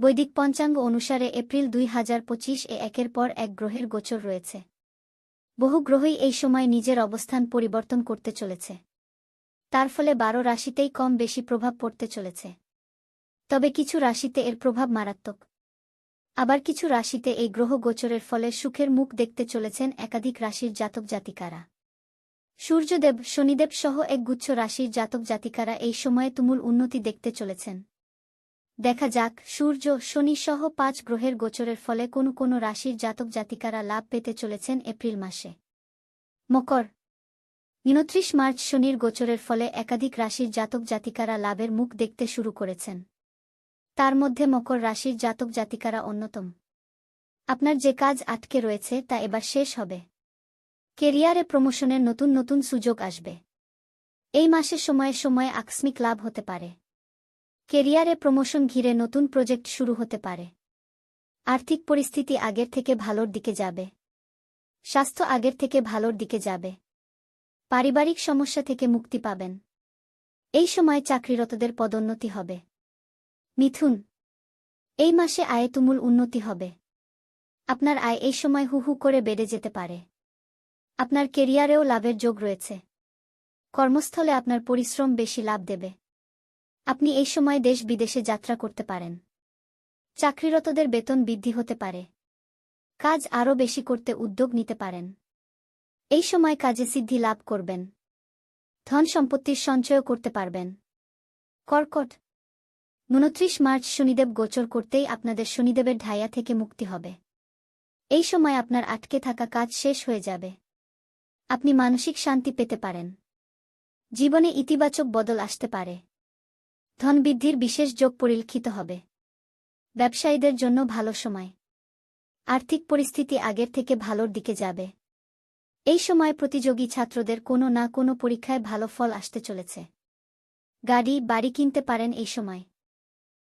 বৈদিক পঞ্চাঙ্গ অনুসারে এপ্রিল দুই হাজার পঁচিশ এ একের পর এক গ্রহের গোচর রয়েছে। বহু গ্রহই এই সময় নিজের অবস্থান পরিবর্তন করতে চলেছে। তার ফলে বারো রাশিতেই কম বেশি প্রভাব পড়তে চলেছে। তবে কিছু রাশিতে এর প্রভাব মারাত্মক। আবার কিছু রাশিতে এই গ্রহ গোচরের ফলে সুখের মুখ দেখতে চলেছেন একাধিক রাশির জাতক জাতিকারা। সূর্যদেব, শনিদেব সহ এক গুচ্ছ রাশির জাতক জাতিকারা এই সময়ে তুমুল উন্নতি দেখতে চলেছেন। দেখা যাক, সূর্য শনি সহ পাঁচ গ্রহের গোচরের ফলে কোনো কোনো রাশির জাতক জাতিকারা লাভ পেতে চলেছেন এপ্রিল মাসে। মকর। উনত্রিশ মার্চ শনির গোচরের ফলে একাধিক রাশির জাতক জাতিকারা লাভের মুখ দেখতে শুরু করেছেন। তার মধ্যে মকর রাশির জাতক জাতিকারা অন্যতম। আপনার যে কাজ আটকে রয়েছে তা এবার শেষ হবে। কেরিয়ারে প্রমোশনের নতুন নতুন সুযোগ আসবে। এই মাসের সময়ে সময়ে আকস্মিক লাভ হতে পারে। কেরিয়ারে প্রমোশন ঘিরে নতুন প্রজেক্ট শুরু হতে পারে। আর্থিক পরিস্থিতি আগের থেকে ভালোর দিকে যাবে। স্বাস্থ্য আগের থেকে ভালোর দিকে যাবে। পারিবারিক সমস্যা থেকে মুক্তি পাবেন। এই সময় চাকরিরতদের পদোন্নতি হবে। মিথুন, এই মাসে আয়ে তুমুল উন্নতি হবে। আপনার আয় এই সময় হু হু করে বেড়ে যেতে পারে। আপনার কেরিয়ারেও লাভের যোগ রয়েছে। কর্মস্থলে আপনার পরিশ্রম বেশি লাভ দেবে। আপনি এই সময় দেশ বিদেশে যাত্রা করতে পারেন। চাকরিরতদের বেতন বৃদ্ধি হতে পারে। কাজ আরও বেশি করতে উদ্যোগ নিতে পারেন। এই সময় কাজে সিদ্ধি লাভ করবেন। ধন সম্পত্তির সঞ্চয় করতে পারবেন। কর্কট। উনত্রিশ মার্চ শনিদেব গোচর করতেই আপনাদের শনিদেবের ঢাইয়া থেকে মুক্তি হবে। এই সময় আপনার আটকে থাকা কাজ শেষ হয়ে যাবে। আপনি মানসিক শান্তি পেতে পারেন। জীবনে ইতিবাচক বদল আসতে পারে। ধন বৃদ্ধির বিশেষ যোগ পরিলক্ষিত হবে। ব্যবসায়ীদের জন্য ভালো সময়। আর্থিক পরিস্থিতি আগের থেকে ভালোর দিকে যাবে। এই সময় প্রতিযোগী ছাত্রদের কোনো না কোনো পরীক্ষায় ভালো ফল আসতে চলেছে। গাড়ি, বাড়ি কিনতে পারেন এই সময়।